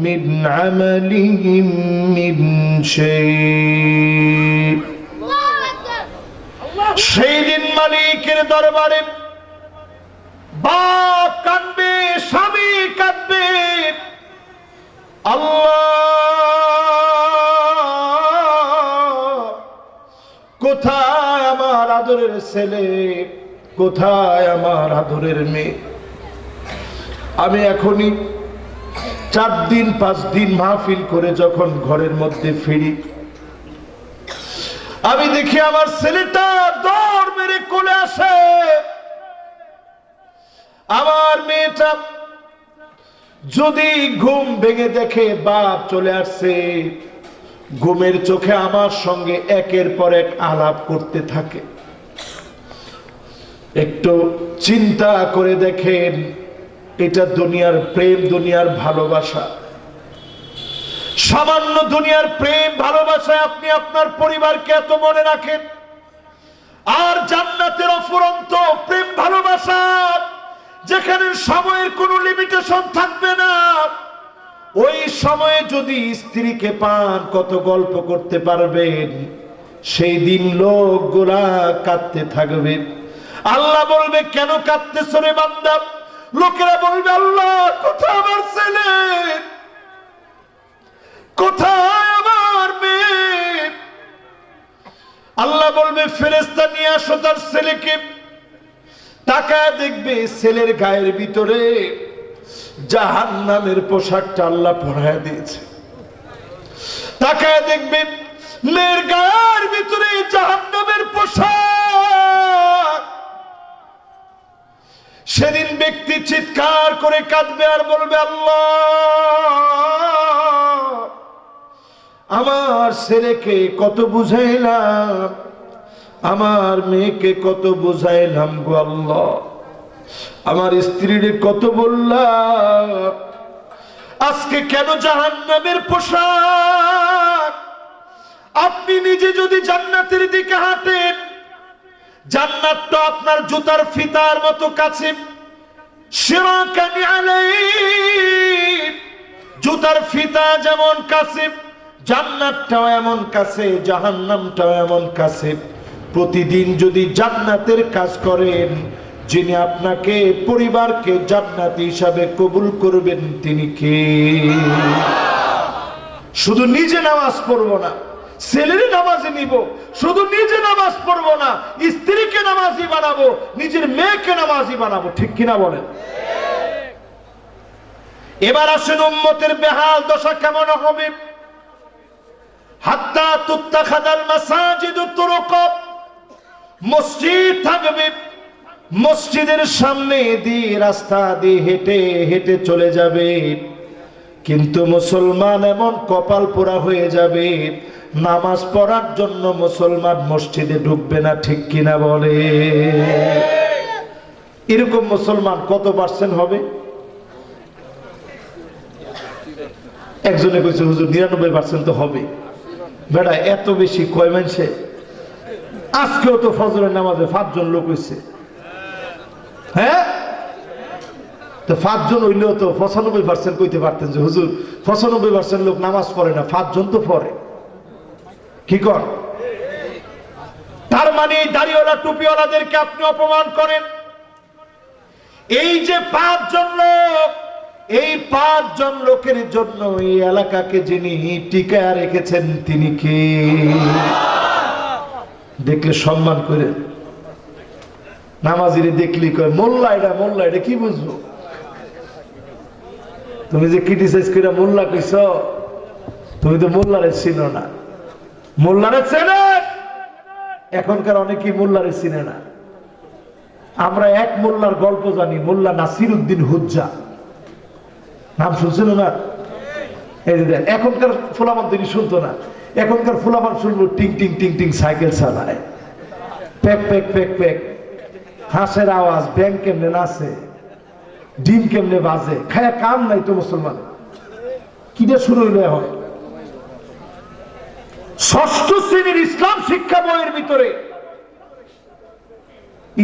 من عملهم من شيء সেই দিন মালিকের দরবারে বাপ কাঁদবে স্বামী কাঁদবে আল্লাহ কোথায় আমার আদরের ছেলে কোথায় আমার আদরের মেয়ে আমি এখনই চার দিন, পাঁচ দিন মাহফিল করে যখন ঘরের মধ্যে ফিরি, আমি দেখি আমার ছেলেটা দৌড় মেরে কোলে আসে। আমার মেয়েটা যদি ঘুম ভেঙে দেখে বাপ চলে আসছে, ঘুমের চোখে আমার সঙ্গে একের পর এক আলাপ করতে থাকে। একটু চিন্তা করে দেখেন এটা দুনিয়ার প্রেম, দুনিয়ার ভালোবাসা। সামান্য দুনিয়ার প্রেম ভালোবাসায় আপনি আপনার পরিবারকে এত মনে রাখেন। আর জান্নাতের অফুরন্ত প্রেম, ভালোবাসা, যেখানে সময়ের কোনো লিমিটেশন থাকবে না। ওই সময়ে যদি স্ত্রীকে পান, কত গল্প করতে পারবেন। সেই দিন লোকগুলা কাঁদতে থাকবে। আল্লাহ বলবে, কেন কাঁদতেছ রে বান্দা? লোকেরা বলবে, আল্লাহ, কোথায় আমার ছেলে? কোথায় আমার মেয়ে? আল্লাহ বলবে ফেরেস্তা নিয়ে আসো তার ছেলেকে। তাকায় দেখবে ছেলের গায়ের ভিতরে জাহান নামের পোশাকটা আল্লাহ পরায় দিয়েছে। তাকায় দেখবে মেয়ের গায়ের ভিতরে জাহান নামের পোশাক। সেদিন ব্যক্তি চিৎকার করে কাঁদবে আর বলবে, আল্লাহ, আমার ছেলেকে কত বুঝাইলাম, আমার মেয়েকে কত বুঝাইলাম গো আল্লাহ, আমার স্ত্রীর কত বললাম, আজকে কেন জাহান নামের পোশাক? আপনি নিজে যদি জান্নাতের দিকে হাঁটেন জান্নাত তো আপনার জুতার ফিতার মতো কাছে। জুতার ফিতা যেমন কাছে, জান্নাতটাও এমন কাছে, জাহান্নামটাও এমন কাছে। প্রতিদিন যদি জান্নাতের কাজ করেন, যিনি আপনাকে পরিবারকে জান্নাতি হিসাবে কবুল করবেন, তিনি কে? শুধু নিজে নামাজ পড়ব না। ছেলের নামাজে নিব। শুধু নিজে নামাজ পড়ব না, স্ত্রীকে নামাজি বানাবো, নিজের মেয়েকে নামাজি বানাবো। ঠিক কিনা বলেন? এবার আসেন উম্মতের বেহাল দশা কেমন হবে? হাত্তা তুত্তা খাদাল মাসাজিদ মসজিদ থাকবে। মসজিদের সামনে দিয়ে রাস্তা দিয়ে হেঁটে হেঁটে চলে যাবে। কিন্তু মুসলমান এমন কপাল পোড়া হয়ে যাবে নামাজ পড়ার জন্য মুসলমান মসজিদে ঢুকবে না, ঠিক কিনা বলে? এরকম মুসলমান কত পার্সেন্ট হবে? একজনে কইছে, হুজুর, নিরানব্বই পার্সেন্ট তো হবে। বেটা, এত বেশি কয় মানছে আজকেও তো ফজরের নামাজে পাঁচজন লোক হয়েছে হ্যাঁ? তো পাঁচজন হইলেও তো পঁচানব্বই পার্সেন্ট কইতে পারতেন যে, হুজুর, পঁচানব্বই পার্সেন্ট লোক নামাজ পড়ে না, পাঁচজন তো পড়ে। কি কর? তার মানে দাড়িওয়ালা, টুপিওয়ালাদেরকে আপনি অপমান করেন। এই যে পাঁচজন লোক, এই পাঁচজন লোকের জন্য এই এলাকাকে যিনি টিকায় রেখেছেন, তিনি কে? দেখলে সম্মান করে। নামাজিরে দেখলি কয়, মোল্লা এটা মোল্লা এটা, কি বুঝব? তুমি যে ক্রিটিসাইজ করে মোল্লা কইছ, তুমি তো মোল্লারে ছিল না। মোল্লারে চেনে? এখনকার অনেকেই মোল্লারে চিনে না। আমরা এক মোল্লার গল্প জানি, মোল্লা নাসির উদ্দিন হুজ্জা। নাম শুনছিল না এখনকার ফুলামান তিনি শুনতো না। এখনকার ফুলামান শুনব টিং টিং টিং টিং, সাইকেল চালায়। প্যাক প্যাক প্যাক প্যাক হাঁসের আওয়াজ ব্যাংক কেমনে নাচে, ডিম কেমনে বাজে, খায়া কাম নাই তো মুসলমান। কিটা শুরু হইলে হয় ষষ্ঠ শ্রেণির ইসলাম শিক্ষা বইয়ের ভিতরে।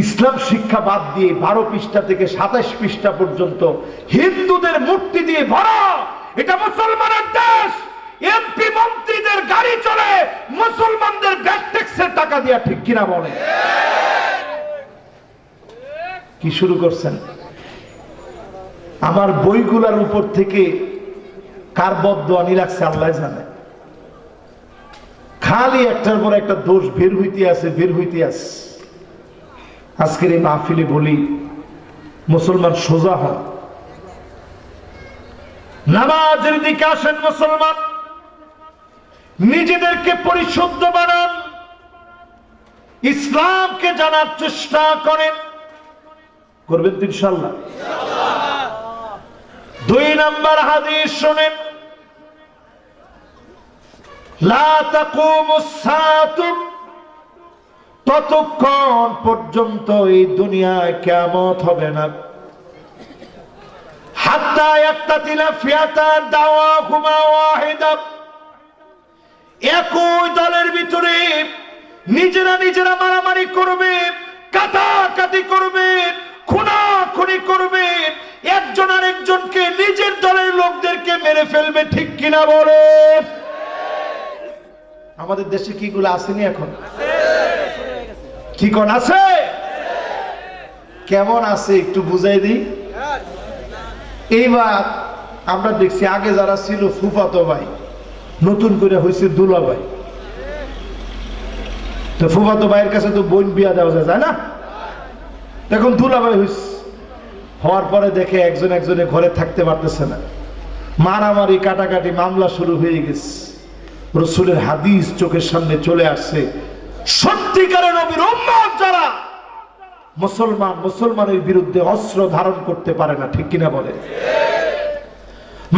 ইসলাম শিক্ষা বাদ দিয়ে বারো পৃষ্ঠা থেকে সাতাশ পৃষ্ঠা পর্যন্ত হিন্দুদের মূর্তি দিয়ে ভরা। এটা মুসলমানের দেশ। এমপি মন্ত্রীদের গাড়ি চলে, মুসলমানদের ব্যাট ট্যাক্সের টাকা দিয়া, ঠিক কিনা বলে কি শুরু করছেন? আমার বইগুলার উপর থেকে কার বদোয়ানি রাখছে আল্লাহ জানে। খালি একটার পর একটা দোষ বের হইতে আছে, বের হইতে আছে। আজকের এই মাহফিলে বলি, মুসলমান সোজা হন নামাজের দিকে আসেন মুসলমান, নিজেদেরকে পরিশুদ্ধ বানান, ইসলামকে জানার চেষ্টা করেন। করবেন ইনশাল্লাহ। দুই নাম্বার হাদিস শোনেন ততক্ষণ পর্যন্ত এই দুনিয়ায় কেমত হবে না। একটা দাওয়া হুমা ওয়াহিদা। একই দলের ভিতরে নিজেরা নিজেরা মারামারি করবে। একজন আরেকজনকে নিজের দলের লোকদেরকে মেরে ফেলবে, ঠিক কিনা বলে? আমাদের দেশে কি গুলো আসেনি এখন? কি কোন আছে? কেমন আছে একটু বুঝাই দিই? এইবার আমরা দেখছি আগে যারা ছিল ফুফাতো ভাই, নতুন করে হয়েছে দুলা ভাই। তো ফুফাতো ভাইয়ের কাছে তো বোন বিয়া দেওয়া যায়, তাই না? এখন দুলা ভাই হয়েছে হওয়ার পরে দেখে একজন একজনের ঘরে থাকতে পারতেছে না। মারামারি, কাটাকাটি, মামলা শুরু হয়ে গেছে। রসুলের হাদিস চোখের সামনে চলে আসছে। সত্যিকারের নবীর উম্মত যারা মুসলমান মুসলমানের বিরুদ্ধে অস্ত্র ধারণ করতে পারে না, ঠিক কিনা বলে?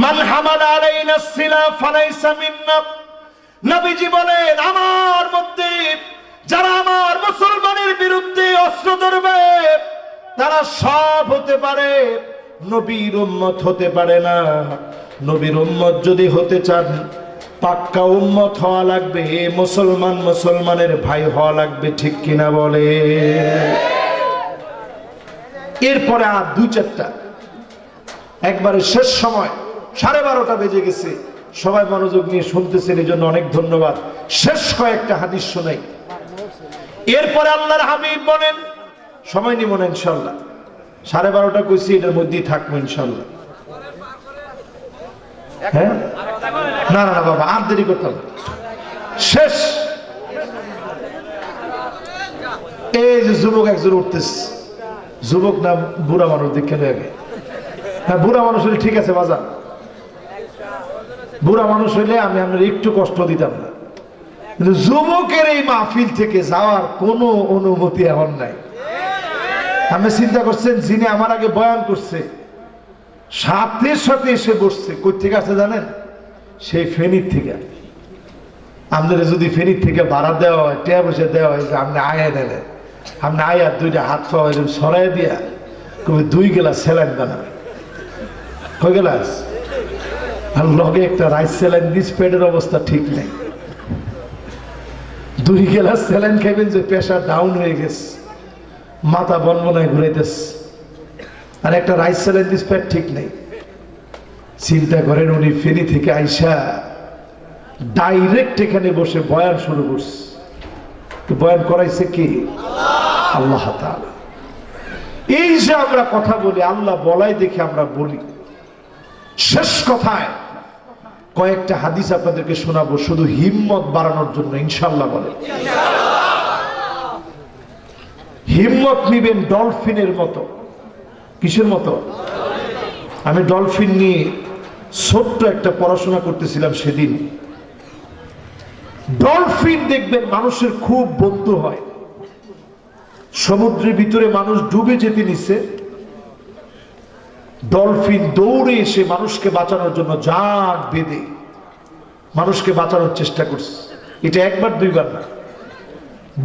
মান হামালা আলাইনা সিলা ফালাইসা মিন্না। নবীজি বলেন, আমার মধ্যে যারা আমার মুসলমানের বিরুদ্ধে অস্ত্র ধরবে, তারা সব হতে পারে, নবীর উম্মত হতে পারে না। নবীর উম্মত যদি হতে চান পাক্কা উম্মত হওয়া লাগবে মুসলমান মুসলমানের ভাই হওয়া লাগবে, ঠিক কিনা বলে? এরপরে আর দুই চারটা। একবারে শেষ সময়, সাড়ে বারোটা বেজে গেছে। সবাই মনোযোগ নিয়ে শুনতেছেন এই জন্য অনেক ধন্যবাদ। শেষ কয়েকটা হাদিস শোনাই। এরপরে আল্লাহর হাবিব বলেন, সময় নিব না ইনশাল্লাহ সাড়ে বারোটা কইছি, এটার মধ্যেই থাকব ইনশাল্লাহ হ্যাঁ? না না বাবা, আর দেরি করতাম না। শেষ। এই যে যুবক একজন যুবক না বুড়া মানুষ, দেখে আগে হ্যাঁ বুড়া মানুষ হলে ঠিক আছে বাজার বুড়া মানুষ হইলে আমি আপনার একটু কষ্ট দিতাম না। কিন্তু যুবকের এই মাহফিল থেকে যাওয়ার কোনো অনুমতি এখন নাই। আমি চিন্তা করছেন, যিনি আমার আগে বয়ান করছে সাথে সাথে এসে বসছে। কই থেকে আছে জানেন? সেই ফেনীর থেকে। আপনাদের যদি ফেনীর থেকে ভাড়া দেওয়া হয়, টেয়া বসে দেওয়া হয়, আপনি আয়া নেলেন আপনি আয়া দুইটা হাত পাওয়া এরকম সরাই দিয়া কবি দুই গেলাস স্যালাইন বানাবে হয়ে গেলাস? আর লগে একটা রাইস স্যালাইন দিস পেটের অবস্থা ঠিক নেই। দুই গেলাস স্যালাইন খাইবেন যে প্রেশার ডাউন হয়ে গেছে। মাথা বনবনায় ঘুরাইতেছে। আর একটা রাইস দিস পেট ঠিক নেই। চিন্তা করেন উনি ফেরি থেকে আইসা ডাইরেক্ট এখানে বসে বয়ান শুরু করছে। তো বয়ান করাইছে কি? আল্লাহ। এই যে আমরা কথা বলি আল্লাহ বলাই দেখে আমরা বলি। শেষ কথায় কয়েকটা হাদিস আপনাদেরকে শোনাবো শুধু হিম্মত বাড়ানোর জন্য ইনশাল্লাহ বলে হিম্মত নিবেন ডলফিনের মতো। কিসের মতো? আমি ডলফিন নিয়ে ছোট্ট একটা পড়াশোনা করতেছিলাম সেদিন। ডলফিন দেখবেন মানুষের খুব বন্ধু হয়। সমুদ্রের ভিতরে মানুষ ডুবে যেতে নিছে। ডলফিন দৌড়ে এসে মানুষকে বাঁচানোর জন্য জাগ বেঁধে মানুষকে বাঁচানোর চেষ্টা করছে। এটা একবার, দুইবার না।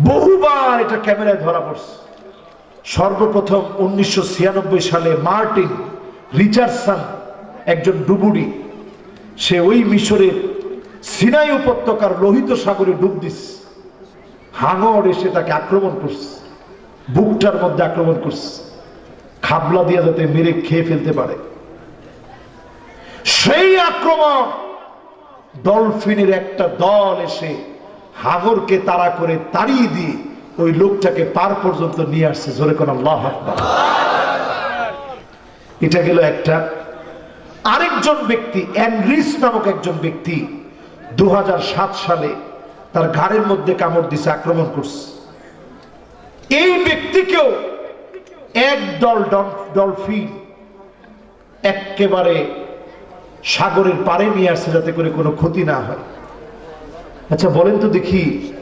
বহুবার এটা ক্যামেরায় ধরা পড়ছে। সর্বপ্রথম উনিশশো ছিয়ানব্বই সালে মার্টিন রিচার্ডসন একজন ডুবুরি। সে ওই মিশরের সিনাই উপত্যকার লোহিত সাগরে ডুব দিস। হাঙর এসে তাকে আক্রমণ করছে। বুকটার মধ্যে আক্রমণ করছে। খাবলা দিয়ে যাতে মেরে খেয়ে ফেলতে পারে। সেই আক্রমণ ডলফিনের একটা দল এসে হাঙরকে তাড়া করে তাড়িয়ে দিয়ে ওই লোকটাকে পার পর্যন্ত নিয়ে আসছে, জোরে কোন এটা গেল একটা আরেকজন ব্যক্তি অ্যান্ড্রিস নামক একজন ব্যক্তি দু সালে তার ঘাড়ের মধ্যে কামড় দিছে, আক্রমণ করছে। এই ব্যক্তিকেও এক দল ডল- ডলফিন একেবারে সাগরের পাড়ে নিয়ে আসছে যাতে করে কোনো ক্ষতি না হয়। আচ্ছা বলেন তো দেখি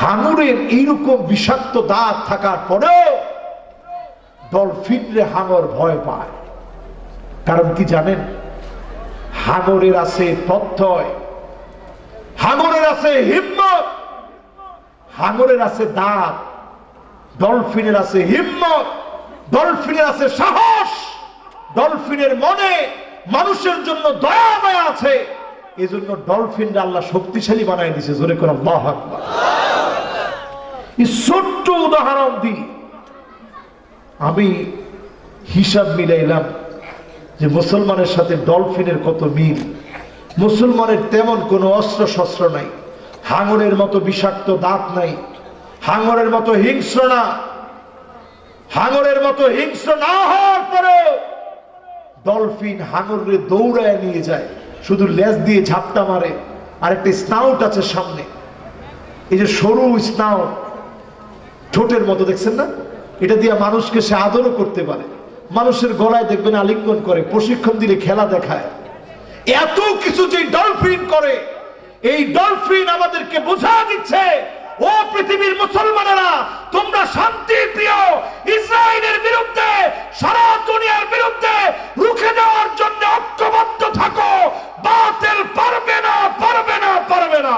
হাঙরের এইরকম বিষাক্ত দাঁত থাকার পরেও ডলফিনরে হাঙর ভয় পায়। কারণ কি জানেন? হাঙরের আছে প্রত্যয় হাঙরের আছে হিম্মত, হাঙরের আছে দাঁত, ডলফিনের আছে হিম্মত, ডলফিনের আছে সাহস, ডলফিনের মনে মানুষের জন্য দয়া মায়া আছে। এই জন্য ডলফিনরা আল্লাহ শক্তিশালী বানায় দিছে জোরে করে আকবার। এই ছোট্ট উদাহরণ দিই আমি হিসাব মিলাইলাম যে মুসলমানের সাথে ডলফিনের কত মিল। মুসলমানের তেমন কোনো অস্ত্র শস্ত্র নাই। হাঙরের মতো বিষাক্ত দাঁত নাই। হাঙরের মতো হিংস্র না। হাঙরের মতো হিংস্র না হওয়ার পরেও ডলফিন হাঙরে দৌড়ায় নিয়ে যায়। শুধু লেজ দিয়ে ঝাপটা মারে। আর একটা স্নাউট আছে সামনে। এই যে সরু স্নাউট ঠোঁটের মতো দেখছেন না? এটা দিয়ে মানুষকে সে আদরও করতে পারে। মানুষের গলায় দেখবেন আলিঙ্গন করে, প্রশিক্ষণ দিলে খেলা দেখায়। এত কিছু যে ডলফিন করে, এই ডলফিন আমাদেরকে বোঝা দিচ্ছে, ও পৃথিবীর মুসলমানেরা, তোমরা শান্তি প্রিয়, ইসরায়েলের বিরুদ্ধে, সারা দুনিয়ার বিরুদ্ধে রুখে দেওয়ার জন্য ঐক্যবদ্ধ থাকো। বাতিল পারবে না পারবে না পারবে না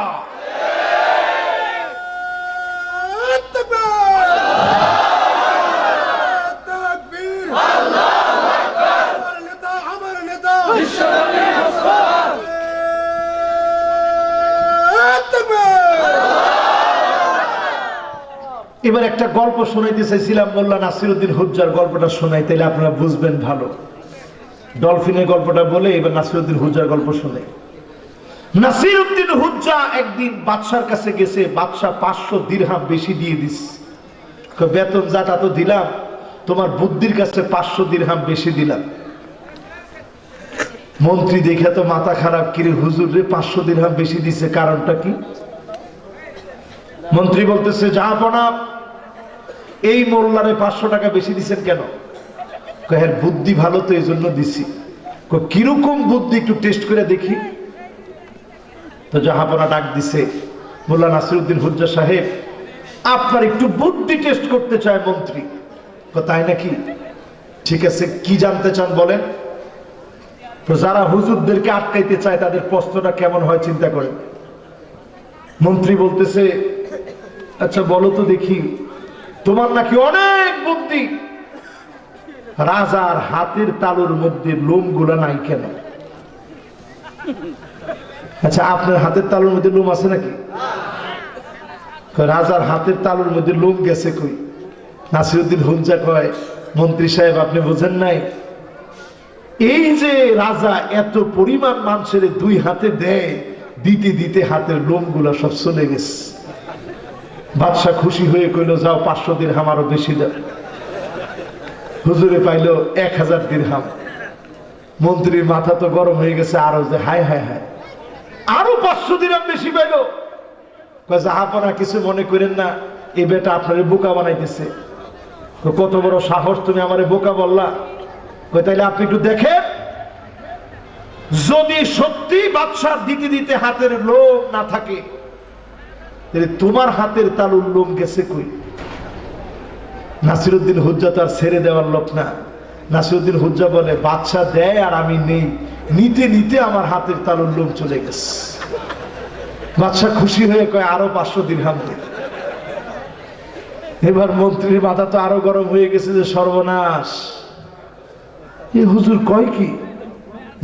তাকবীর আমার নেতা আমার নেতা এবার একটা গল্প শোনাইতে চাইছিলাম মোল্লা নাসিরুদ্দিন হুজ্জার গল্পটা শোনাই, তাইলে আপনারা বুঝবেন ভালো। ডলফিনের গল্পটা বলে এবার নাসিরুদ্দিন হুজ্জার গল্প শুনে। নাসিরুদ্দিন হুজ্জা একদিন বাদশার কাছে গেছে বাদশা পাঁচশো দিরহাম বেশি দিয়ে দিস। বেতন যাটা তো দিলাম তোমার বুদ্ধির কাছে পাঁচশো দিরহাম বেশি দিলাম। মন্ত্রী দেখে তো মাথা খারাপ কিরে হুজুর রে পাঁচশো দিরহাম বেশি দিছে কারণটা কি? মন্ত্রী বলতেছে যা জাহাপনা এই মোল্লারে পাঁচশো টাকা বেশি দিছেন কেন? কয়, এর বুদ্ধি ভালো তো এই জন্য দিছি কীরকম বুদ্ধি একটু টেস্ট করে দেখি। তো জাহাপনা ডাক দিছে মোল্লা নাসিরুদ্দিন হুজ্জা সাহেব, আপনার একটু বুদ্ধি টেস্ট করতে চায় মন্ত্রী। তাই নাকি? ঠিক আছে, কি জানতে চান বলেন? তো যারা হুজুরদেরকে আটকাইতে চায়, তাদের প্রশ্নটা কেমন হয় চিন্তা করেন। মন্ত্রী বলতেছে আচ্ছা বলো তো দেখি, তোমার নাকি অনেক বুদ্ধি। রাজার হাতের তালুর মধ্যে লোমগুলা নাই কেন? আচ্ছা আপনার হাতের তালুর মধ্যে লোম আছে নাকি? রাজার হাতের তালুর মধ্যে লোম গেছে কই? নাসিরুদ্দিন হুঞ্জা কয়, মন্ত্রী সাহেব, আপনি বোঝেন নাই? এই যে রাজা এত পরিমাণ মানুষের দুই হাতে দেয়, দিতে দিতে হাতের লোমগুলা সব চলে গেছে। বাদশাহ খুশি হয়ে কইলো, যাও, পাঁচশো দিরহাম, আরও বেশি দাও। হুজুরে পাইলো, এক হাজার দিরহাম। মন্ত্রীর মাথা তো গরম হয়ে গেছে, আরও যে হায় হায় হায়। আরও পাঁচশো দিরহাম বেশি পাইলো। কয় জাহাপনা কিছু মনে করেন না এই বেটা আপনার বোকা বানাইতেছে। কত বড় সাহস তুমি আমার বোকা বললা। তাইলে আপনি একটু দেখেন, যদি সত্যি বাদশার দিতে দিতে হাতের লোম না থাকে তোমার হাতের তালুর লোম গেছে কই? নাসিরুদ্দিন হুজ্জা তার ছেড়ে দেওয়ার লোক না। নাসিরুদ্দিন হুজ্জা বলে, বাদশা দেয় আর আমি নেই। নিতে নিতে আমার হাতের তালুর লোম চলে গেছে। বাদশা খুশি হয়ে কয়, আরও পাঁচশো দিরহাম এবার মন্ত্রীর মাথা তো আরও গরম হয়ে গেছে যে সর্বনাশ। এ হুজুর কয় কি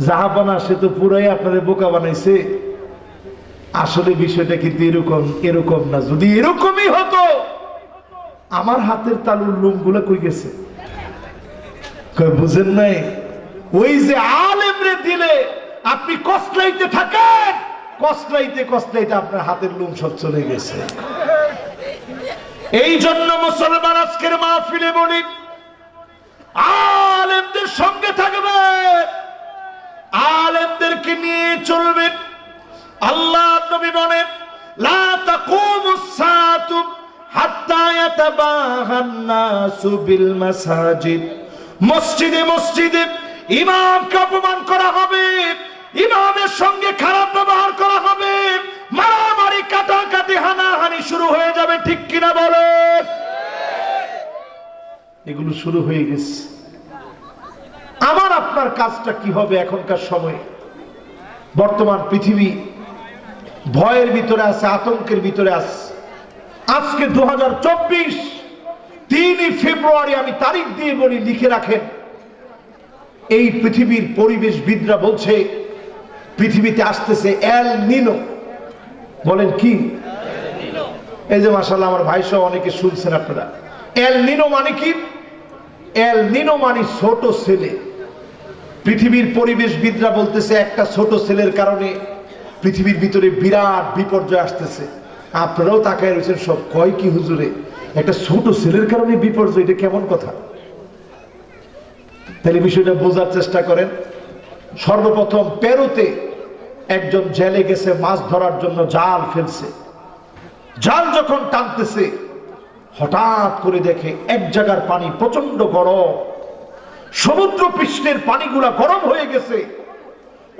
জাহাপানা সে তো পুরাই আপনার বোকা বানাইছে। আসলে বিষয়টা কিন্তু এরকম এরকম না। যদি এরকমই হতো, আমার হাতের তালুর লোমগুলা কই গেছে? বুঝেন নাই ওই যে আলেমরে দিলে আপনি কসলাইতে থাকেন কসলাইতে কসলাইতে আপনার হাতের লুম সব চলে গেছে। এই জন্য মুসলমান আজকের মাহফিলে বলি, আলেমদের সঙ্গে থাকবে, আলেমদেরকে নিয়ে চলবেন। আল্লাহ নবী বলেন, লা তাকুমুস সাআতু হাত্তা ইয়াতাবাহান নাসু বিল মাসাজিদ। মসজিদে মসজিদে ইমামকে অপমান করা হবে, ইমামের সঙ্গে খারাপ ব্যবহার করা হবে, মারামারি, কাটাকাটি, হানাহানি শুরু হয়ে যাবে, ঠিক কিনা বলেন এগুলো শুরু হয়ে গেছে। আমার, আপনার কাজটা কি হবে এখনকার সময়ে? বর্তমান পৃথিবী ভয়ের ভিতরে আছে, আতঙ্কের ভিতরে আছে। আজকে দু তিনই ফেব্রুয়ারি আমি তারিখ দিয়ে বলি, লিখে রাখেন। এই পৃথিবীর পরিবেশবিদরা বলছে, পৃথিবীতে আসতেছে এল নিনো বলেন কি? এই যে মাসাল্লাহ আমার ভাই সহ অনেকে শুনছেন আপনারা। এল নিনো মানে কি? এল নিনো মানে ছোট ছেলে। পৃথিবীর পরিবেশবিদরা বলতেছে, একটা ছোট ছেলের কারণে পৃথিবীর ভিতরে বিরাট বিপর্যয় আসতেছে। আপনারাও তাকায় রয়েছেন সব, কয় কি হুজুরে? একটা ছোট ছেলের কারণে বিপর্যয়, এটা কেমন কথা? তাহলে বিষয়টা বোঝার চেষ্টা করেন, সর্বপ্রথম পেরুতে একজন জেলে গেছে, মাছ ধরার জন্য জাল ফেলছে। জাল যখন টানতেছে, হঠাৎ করে দেখে এক জায়গার পানি প্রচণ্ড গরম। সমুদ্র পৃষ্ঠের পানিগুলা গরম হয়ে গেছে,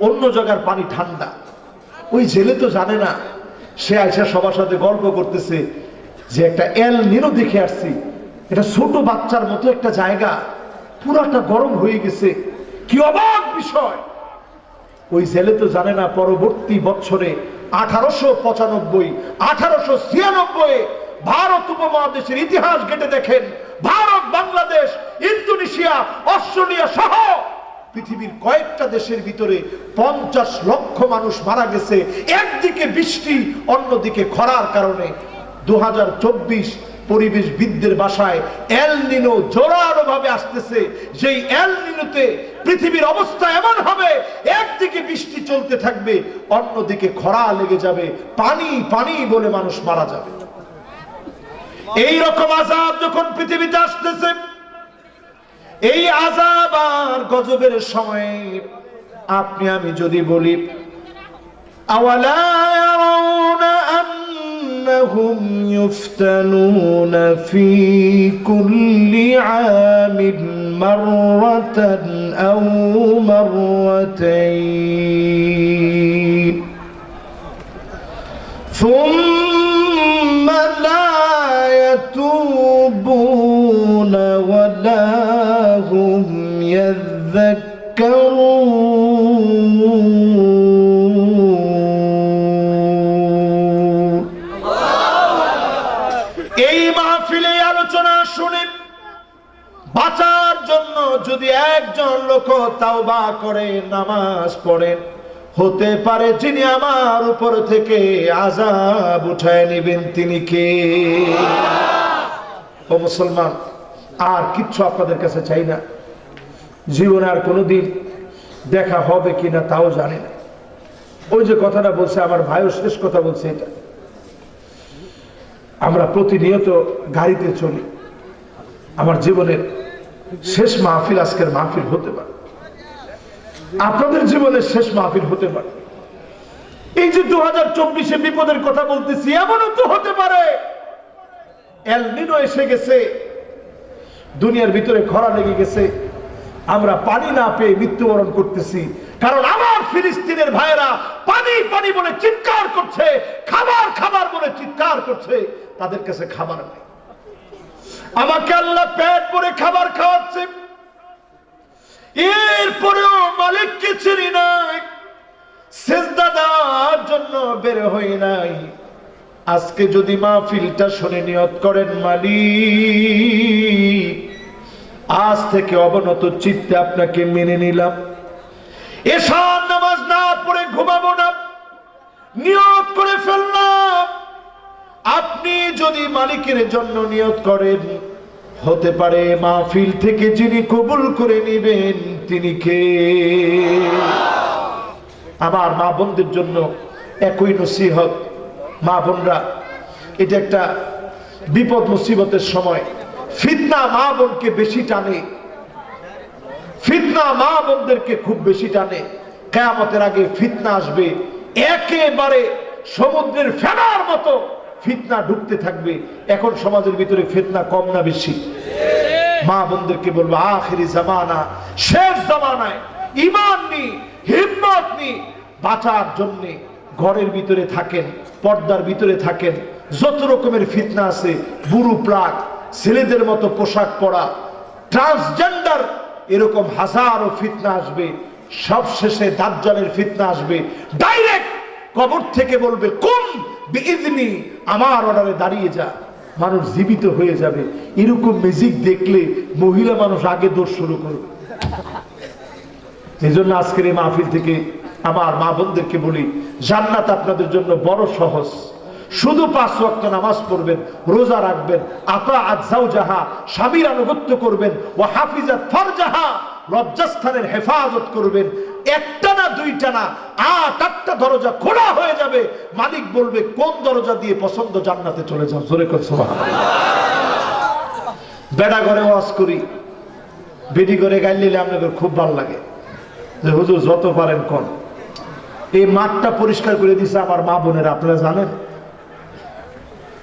অন্য জায়গার পানি ঠান্ডা। ওই জেলে তো জানে না, সে আইসা সবার সাথে গল্প করতেছে যে একটা এল নিরো দেখে আসছি, এটা ছোট বাচ্চার মতো একটা জায়গা। পুরাটা গরম হয়ে গেছে। কি অবাক বিষয়। ওই জেলে তো জানে না পরবর্তী বছরে আঠারোশো পঁচানব্বই, আঠারোশো ছিয়ানব্বই ভারত উপমহাদেশের ইতিহাস ঘেটে দেখেন। ভারত, বাংলাদেশ, ইন্দোনেশিয়া, অস্ট্রেলিয়া সহ পৃথিবীর কয়েকটা দেশের ভিতরে পঞ্চাশ লক্ষ মানুষ মারা গেছে। একদিকে বৃষ্টি, অন্যদিকে খরার কারণে। দু হাজার চব্বিশ পরিবেশবিদদের বাসায় এল নিনো জোরালো ভাবে আসতেছে। যেই এল নিনোতে পৃথিবীর অবস্থা এমন হবে, একদিকে বৃষ্টি চলতে থাকবে, অন্যদিকে খরা লেগে যাবে, পানি পানি বলে মানুষ মারা যাবে। এই রকম আজাব যখন পৃথিবীতে আসতেছে, এই আজাব আর গজবের সময়, আপনি আমি যদি বলি, আওয়ালা لهم يفتنون في كل عام مرة أو مرتين. ثم যদি একজন লোক তাওবা করে, নামাজ পড়েন হতে পারে যিনি আমার উপর থেকে আজাব উঠায় নেবেন, তিনি কে? ও মুসলমান, আর কিচ্ছু আপনাদের কাছে চাই না। জীবন আর কোনোদিন দেখা হবে কিনা তাও জানি না। ওই যে কথাটা বলছে, আমার ভাইও শেষ কথা বলছে এটা। আমরা প্রতিনিয়ত গাড়িতে চলি। আমার জীবনের শেষ মাহফিল আজকের মাহফিল হতে পারে। আপনাদের জীবনের শেষ মাহফিল হতে পারে। এই যে দু হাজার চব্বিশে বিপদের কথা বলতেছি, এমনও তো হতে পারে। এসে গেছে। দুনিয়ার ভিতরে খরা লেগে গেছে। আমরা পানি না পেয়ে মৃত্যুবরণ করতেছি। কারণ আমার ফিলিস্তিনের ভাইয়েরা পানি পানি বলে চিৎকার করছে, খাবার খাবার বলে চিৎকার করছে। তাদের কাছে খাবার নেই। আমাকে আল্লাহ পেট পরে খাবার খাওয়াচ্ছে। এরপরেও মালিককে চিনি নাই। সেজদা দেওয়ার জন্য বের হই নাই। আজকে যদি মাহফিলটা শুনে নিয়ত করেন মালিক, আজ থেকে অবনত চিত্তে আপনাকে মেনে নিলাম। এসার নামাজ না পড়ে ঘুমাবো না। নিয়ত করে ফেললাম। আপনি যদি মালিকের জন্য নিয়ত করেন, হতে পারে মাহফিল থেকে যিনি কবুল করে নিবেন, তিনি কে? আমার মা বোনদের জন্য একই নসিহত। মা বোনরা, এটা একটা বিপদ মুসিবতের সময়। ফিতনা মা বোনকে বেশি টানে। ফিতনা মা বোনদেরকে খুব বেশি টানে। কেয়ামতের আগে ফিতনা আসবে। একেবারে সমুদ্রের ফেনার মতো। ফিতনা ঢুকতে থাকবে, এখন সমাজের ভিতরে ফিতনা কম না বেশি। মা বোনদেরকে বলব, আখেরি জামানা, শেষ জামানায় ইমান নি, হিম্মত নি, বাঁচার জন্য ঘরের ভিতরে থাকেন, পর্দার ভিতরে থাকেন, যত রকমের ফিতনা আছে, বুড়ু প্রাক, ছেলেদের মতো পোশাক পরা ট্রান্সজেন্ডার এরকম হাজারো ফিতনা আসবে সব শেষে দাজ্জালের ফিতনা আসবে। ডাইরেক্ট কবর থেকে বলবে কোন বিইজনি আমার অর্ডারে দাঁড়িয়ে যা, মানুষ জীবিত হয়ে যাবে। এরকম ম্যাজিক দেখলে মহিলা মানুষ আগে দোষ শুরু করবে। এই জন্য আজকের এই মাহফিল থেকে আমার মা বোনদেরকে বলি, জান্নাত আপনাদের জন্য বড় সহজ। শুধু পাঁচ ওয়াক্ত নামাজ পড়বেন, রোজা রাখবেন আপা আজাউ যাহা স্বামীর আনুগত্য করবেন ও হাফিজাত ফরজাহা। লজ্জাস্থানের হেফাজত করবেন। একটা না দুইটা না, আট, আটটা দরজা খোলা হয়ে যাবে। মালিক বলবে, কোন দরজা দিয়ে পছন্দ জান্নাতে চলে যাও? জোরে বেড়া ঘরে ওয়াজ করি। বেডি করে গাইলে আপনাদের খুব ভালো লাগে। যে হুজুর, যত পারেন কন। এই মাঠটা পরিষ্কার করে দিছে আমার মা বোনেরা, আপনারা জানেন?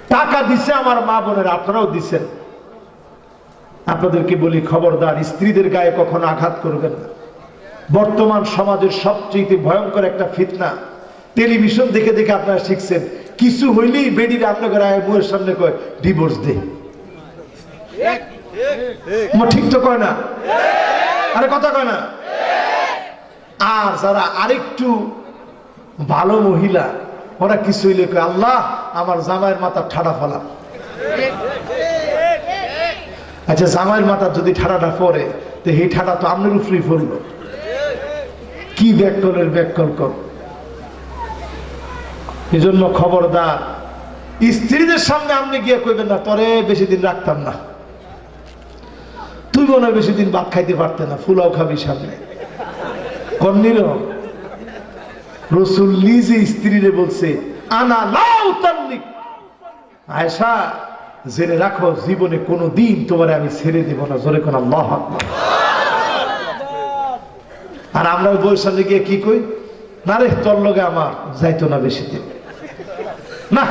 টাকা দিছে আমার মা বোনেরা, আপনারাও দিছেন। আপনাদেরকে বলি, খবরদার স্ত্রীদের গায়ে কখনো আঘাত করবেন না। বর্তমান সমাজের সবচেয়ে ভয়ঙ্কর একটা ফিতনা। টেলিভিশন দেখে দেখে আপনারা শিখছেন, কিছু হইলেই বেডির আপনাদের আয় মুয়ের সামনে কয় ডিভোর্স দে ঠিক তো কয় না? আরে কথা কয় না? আর যারা আরেকটু ভালো মহিলা, ওরা কিছু হইলে কয়, আল্লাহ, আমার জামাইয়ের মাথা ঠাডা ফেলা। আচ্ছা জামাইয়ের মাথা যদি ঠাডাটা পরে তো এই ঠাডা তো আপনার উপরেই পড়ল। কি ব্যাককলের ব্যাককল কর? এই জন্য খবরদার, স্ত্রীদের সামনে আপনি গিয়ে কইবেন না, তরে বেশি দিন রাখতাম না। তুই মনে বেশি দিন ভাত খাইতে পারতে না, ফুলাও খাবি সামনে। কন্নির রসুল নিজে স্ত্রীরে বলছে, আনা লাউ তাল্লিক আয়সা জেনে রাখো, জীবনে কোনো দিন তোমার আমি ছেড়ে দেব না। জোরে কোন আর আমরা সামনে গিয়ে কি কই? না রে, তোর লগে আমার যাইতো না বেশি দিন না